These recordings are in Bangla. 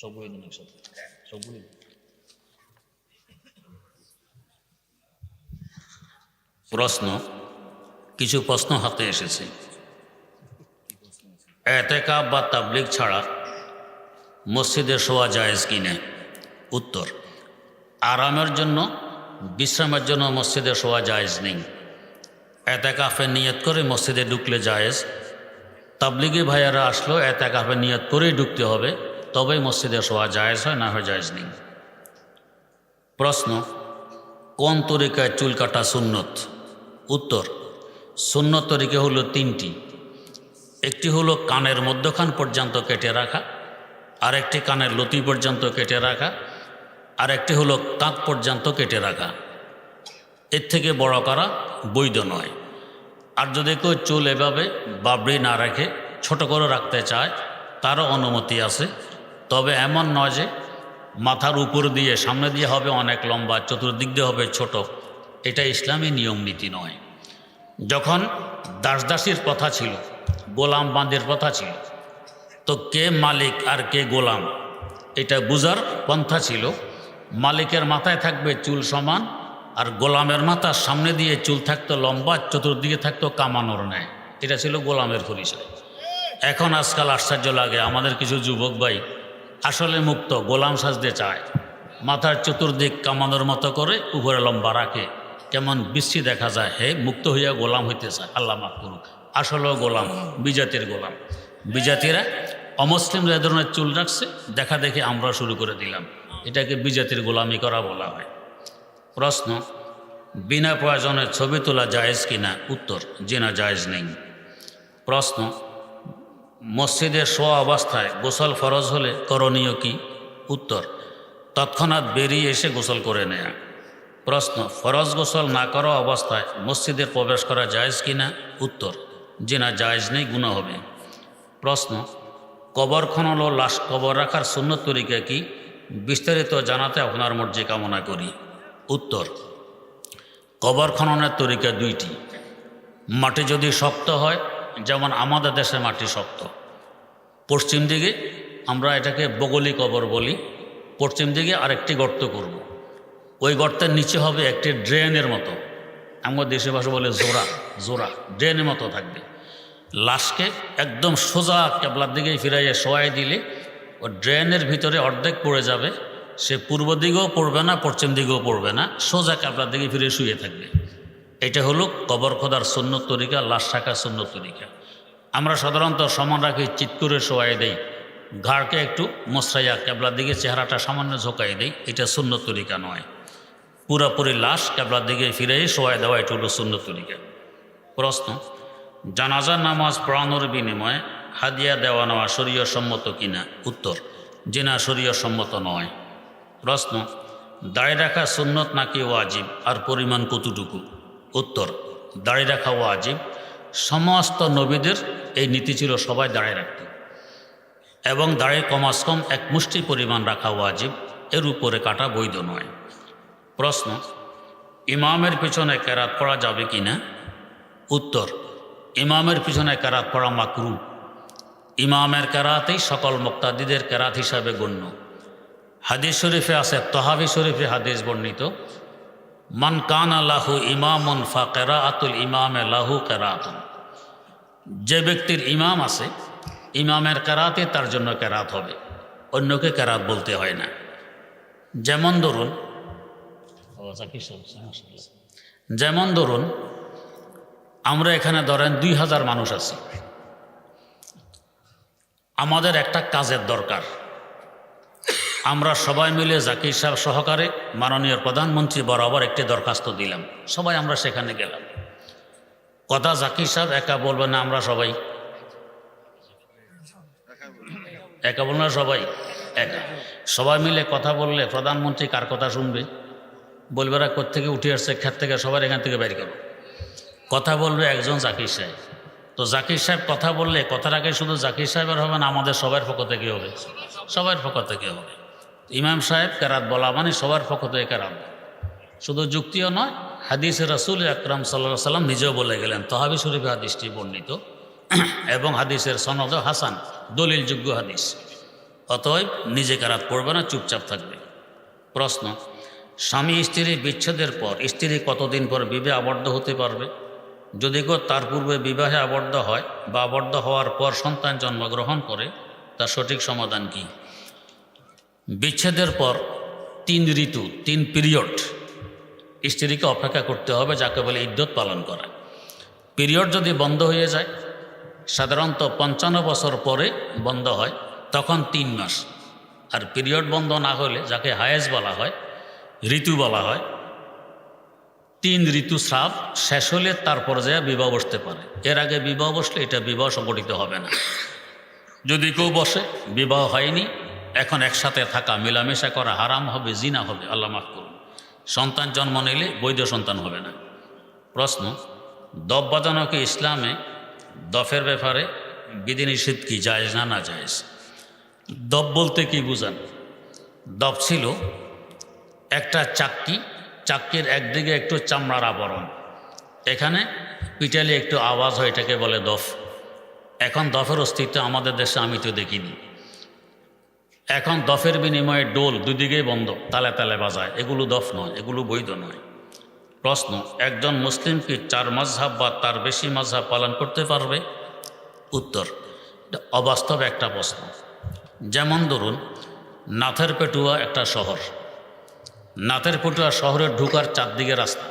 সবগুলি সবগুলি প্রশ্ন, কিছু প্রশ্ন হাতে এসেছে। এতেকাব বা তাবলিগ ছাড়া মসজিদে শোয়া জায়েজ কিনে উত্তর, আরামের জন্য, বিশ্রামের জন্য মসজিদে শোয়া জায়েজ নেই। এতেকাফে নিয়ত করে মসজিদে ঢুকলে জায়েজ। তাবলিগি ভাইয়ারা আসলো, এতেকাফে নিয়ত করেই ঢুকতে হবে। তবেই মসজিদে শোয়া জায়েজ হয়, না হয় জায়েজ নেই? প্রশ্ন, কোন তরিকায় চুল কাটা সুন্নত? উত্তর, সুন্নত তরিকা হলো তিনটি। একটি হলো কানের মধ্যখান পর্যন্ত কেটে রাখা, আরেকটি কানের লতি পর্যন্ত কেটে রাখা আর একটি হলো কাঁধ পর্যন্ত কেটে রাখা। এর থেকে বড় করা? বৈধ নয়। আর যদি কেউ চুল এভাবে বাবড়ি না রেখে, ছোট করে রাখতে চায়, তারও অনুমতি আছে। তবে এমন নয় যে মাথার উপর দিয়ে সামনে দিয়ে হবে অনেক লম্বা, চতুর্দিক দিয়ে হবে ছোট। এটা ইসলামী নিয়ম নীতি নয়। যখন দাসদাসীর কথা ছিল, গোলাম বাঁধের কথা ছিল, তো কে মালিক আর কে গোলাম, এটা বুঝার পন্থা ছিল। মালিকের মাথায় থাকবে চুল সমান আর গোলামের মাথার সামনে দিয়ে চুল থাকতো লম্বা, চতুর্দিকে থাকতো কামানোর ন্যায়। এটা ছিল গোলামের পরিচয় এখন আজকাল আশ্চর্য লাগে, আমাদের কিছু যুবক ভাই আসলে মুক্ত, গোলাম সাজতে চায়। মাথার চতুর্দিক কামানোর মতো করে, উপরে লম্বা রাখে। কেমন বিশ্রী দেখা যায়, হে মুক্ত হইয়া গোলাম হইতে চায়। আল্লাহ মাফ করুক। আসলেও গোলাম, বিজাতির গোলাম। বিজাতিরা অমুসলিমরা এ ধরনের চুল রাখছে, দেখা দেখে আমরা শুরু করে দিলাম। এটাকে বিজাতির গোলামি করা বলা হয়। প্রশ্ন, বিনা প্রয়োজনে ছবি তোলা জায়েজ কিনা? উত্তর, জিনা জায়েজ নেই। প্রশ্ন মসজিদে শোয়া অবস্থায় গোসল ফরজ হলে করণীয় কি? উত্তর, তৎক্ষণাৎ বেরিয়ে এসে গোসল করে নেয়া। প্রশ্ন, ফরজ গোসল না করা অবস্থায় মসজিদে প্রবেশ করা জায়েজ কিনা? উত্তর, যে না জায়েজ নেই গুণা হবে। প্রশ্ন, কবর খনন ও লাশ কবর রাখার সুন্নত তরিকা কি? বিস্তারিত জানাতে আপনার মর্জি কামনা করি। উত্তর, কবর খননের তরিকা দুইটি। মাটি যদি শক্ত হয়, যেমন আমাদের দেশে মাটি শক্ত। পশ্চিম দিকে আমরা এটাকে বগলি কবর বলি, পশ্চিম দিকে আরেকটি গর্ত করব। ওই গর্তের নিচে হবে একটি ড্রেনের মতো। আমার দেশে ভাষা বলে জোড়া জোড়া, ড্রেনের মতো থাকবে। লাশকে একদম সোজা কেবলার দিকেই ফিরাইয়ে শোয়াই দিলে ও ড্রেনের ভিতরে অর্ধেক পড়ে যাবে। সে পূর্ব দিকেও পড়বে না, পশ্চিম দিকেও পড়বে না, সোজা কেবলার দিকে ফিরে শুয়ে থাকবে। এটা হলো কবর খোদার সুন্নত তরিকা, লাশ শাখা সুন্নত তরিকা। আমরা সাধারণত সমান রাখি চিৎ করে শোয়াই দেই, ঘাড়কে একটু মশরাইয়া ক্যাবলার দিকে, চেহারাটা সামান্য ঝোঁকাই দেই, এটা শূন্য তরিকা নয়। পুরাপুরি লাশ ক্যাবলার দিকে ফিরে শোয়াই দেওয়া, এটা হলো সুন্নত তরিকা। প্রশ্ন জানাজার নামাজ পড়ানোর বিনিময়ে হাদিয়া দেওয়া নেওয়া শরীয় সম্মত কিনা? উত্তর জেনা শরীয় সম্মত নয়। প্রশ্ন দাড়ি রাখা সুন্নত নাকি ওয়াজিব? আর পরিমাণ কতটুকু? উত্তর দাড়ি রাখা ওয়াজিব। সমস্ত নবীদের এই নীতি ছিল সবাই দাঁড়িয়ে রাখতে। এবং দাড়ি কমাস কম এক মুষ্টি পরিমাণ রাখা ওয়াজিব, এর উপরে কাটা বৈধ নয়। প্রশ্ন, ইমামের পিছনে কেরাত পড়া যাবে কি না? উত্তর, ইমামের পিছনে কেরাত পড়া মাকরু। ইমামের কেরাতেই সকল মুক্তাদিদের কেরাত হিসাবে গণ্য। হাদিস শরীফে আছে, তহাবি শরীফে হাদিস বর্ণিত, মান কান আল্লাহু ইমামন ফা কেরা আতুল ইমামে লাহু কেরাতুন। যে ব্যক্তির ইমাম আছে, ইমামের কেরাতে তার জন্য কেরাত হবে, অন্যকে কেরাত বলতে হয় না। যেমন ধরুন যেমন ধরুন, আমরা এখানে ধরেন দুই হাজার মানুষ আছি। আমাদের একটা কাজের দরকার। আমরা সবাই মিলে জাকির সাহেব সহকারে মাননীয় প্রধানমন্ত্রী বরাবর একটি দরখাস্ত দিলাম। সবাই আমরা সেখানে গেলাম। কথা জাকির সাহেব, একা বলবে না, আমরা সবাই। একা বলবে না, সবাই। একা। সবাই মিলে কথা বললে প্রধানমন্ত্রী কার কথা শুনবে? বলবে এরা কোথেকে উঠে আসছে, ক্ষেত থেকে সবার এখান থেকে বের করো। কথা বলবে একজন জাকির সাহেব। তো জাকির সাহেব কথা বললে কথাটাকে শুধু জাকির সাহেবের হবে না, আমাদের সবার পক্ষ থেকে হবে। সবার পক্ষ থেকে হবে। ইমাম সাহেব, কেরাত বলা মানে সবার পক্ষ থেকে কেরাত। শুধু যুক্তিও নয় হাদিসে রাসুল আকরাম সাল্লাহ সাল্লাম নিজেও বলে গেলেন, তহাবি শরীফ হাদিসটি বর্ণিত। এবং হাদিসের সনদ হাসান, দলিলযোগ্য হাদিস। অতএব নিজে কারাত পড়বে না, চুপচাপ থাকবে। প্রশ্ন, স্বামী স্ত্রী বিচ্ছেদের পর স্ত্রী কতদিন পর বিবাহে আবদ্ধ হতে পারবে? যদি কেউ তার পূর্বে বিবাহে আবদ্ধ হয় বা আবদ্ধ হওয়ার পর সন্তান জন্মগ্রহণ করে, তার সঠিক সমাধান কি? বিচ্ছেদের পর তিন ঋতু, তিন পিরিয়ড। স্ত্রীকে অপেক্ষা করতে হবে, যাকে বলে ইদ্যত পালন করা। পিরিয়ড যদি বন্ধ হয়ে যায়, সাধারণত পঞ্চান্ন বছর পরে বন্ধ হয়, তখন তিন মাস। আর পিরিয়ড বন্ধ না হলে, যাকে হায়েজ বলা হয়, ঋতু বলা হয়, তিন ঋতু স্রাব শেষ হলে তার পর্যায়ে বিবাহ বসতে পারে। এর আগে বিবাহ বসলে এটা বিবাহ সংগঠিত হবে না। যদি কেউ বসে, বিবাহ হয়নি, এখন একসাথে থাকা, মেলামেশা করা হারাম হবে, জিনা হবে, আল্লাহ মাফ করুন। সন্তান জন্ম নিলে বৈধ সন্তান হবে না। প্রশ্ন দব বাজানো কি ইসলামে দফের ব্যাপারে বিধিনিষেধ কি, জায়েজ না না জায়েজ? দব বলতে কি বুঝান? দব ছিল একটা চাক্কি, চাক্কির একদিকে একটু চামড়ার আবরণ। এখানে পিটালে একটু আওয়াজ হয়, এটাকে বলে দফ। এখন দফের অস্তিত্ব আমাদের দেশে আমি তো দেখিনি। এখন দফের বিনিময়ে ডোল দুদিকেই বন্ধ, তালে তালে বাজায়। এগুলো দফ নয়, এগুলো বৈধ নয়। প্রশ্ন, একজন মুসলিম কি চার মজহাব বা তার বেশি মজহাব পালন করতে পারবে? উত্তর অবাস্তব একটা প্রশ্ন। যেমন ধরুন, নাথের পেটুয়া একটা শহর। নাথের পেটুয়া শহরে ঢুকার চারদিকে রাস্তা।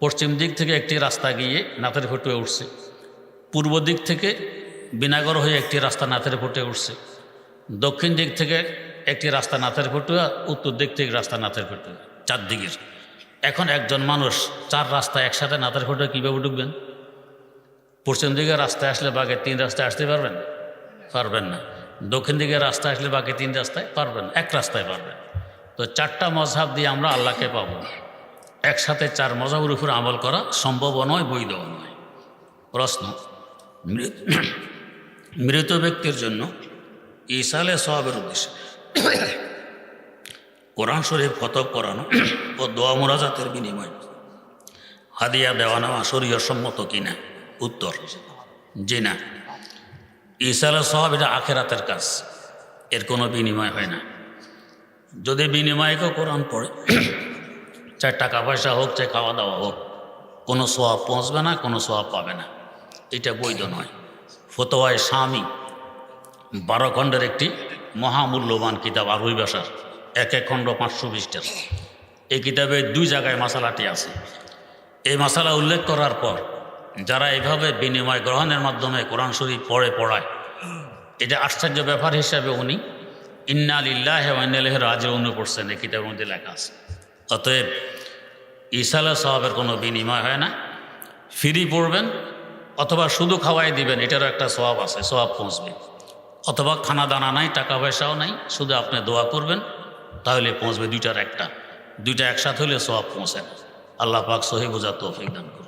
পশ্চিম দিক থেকে একটি রাস্তা গিয়ে নাথের পেটুয়া উঠছে। পূর্ব দিক থেকে বিনাগর হয়ে একটি রাস্তা নাথের ফুটে উঠছে। দক্ষিণ দিক থেকে একটি রাস্তা নাথের ফুটুয়া উত্তর দিক থেকে রাস্তা নাথের ফুটুয়া চারদিকের। এখন একজন মানুষ চার রাস্তা একসাথে নাথের ফুটুয়া কীভাবে ঢুকবেন? পশ্চিম দিকে রাস্তায় আসলে বাকি তিন রাস্তায় আসতে পারবেন? পারবেন না। দক্ষিণ দিকে রাস্তায় আসলে বাকি তিন রাস্তায় পারবেন এক রাস্তায় পারবেন। তো চারটা মজহাব দিয়ে আমরা আল্লাহকে পাব। একসাথে চার মজাবের উপর আমল করা সম্ভবও নয় বৈধও নয়। প্রশ্ন। মৃত ব্যক্তির জন্য ইসালে সবের উদ্দেশ্যে। কোরআন শরীফ ফতব করানো ও দোয়া মোরাজাতের বিনিময়। হাদিয়া দেওয়া নেওয়া শরীয় সম্মত কিনা? উত্তর, জি না। ইসালে সব এটা আখেরাতের কাজ। এর কোনো বিনিময় হয় না। যদি বিনিময়কে কোরআন পড়ে, চাই টাকা পয়সা হোক, চাই খাওয়া দাওয়া হোক, কোনো সোয়াব পৌঁছবে না, কোনো সোয়াব পাবে না। এটা বৈধ নয়। ফতোয়ায় স্বামী বারো খণ্ডের একটি মহামূল্যবান কিতাব, আরবি ভাষার। এক এক খণ্ড পাঁচশো বিশটার এই কিতাবে দুই জায়গায় মশালাটি আছে। এই মশালা উল্লেখ করার পর যারা এভাবে বিনিময় গ্রহণের মাধ্যমে কোরআন শরীফ পড়ে, পড়ায়, এটা আশ্চর্য ব্যাপার হিসাবে উনি ইন্না লিল্লাহ ওয়াইনালেহ রাজে উনি পড়ছেন। এই কিতাবের মধ্যে লেখা আছে। অতএব ইসালা সাহাবের কোনো বিনিময় হয় না। ফ্রি পড়বেন অথবা শুধু খাওয়াই দিবেন, এটারও একটা স্বভাব আছে, স্বভাব পৌঁছবে। অথবা খানা দানা নাই টাকা পয়সাও নাই, শুধু আপনি দোয়া করবেন, তাহলে পৌঁছবে দুইটার একটা। দুইটা একসাথে হলে সব পৌঁছেন আল্লাহ পাক সহি বোঝা তৌফিক দান করুন।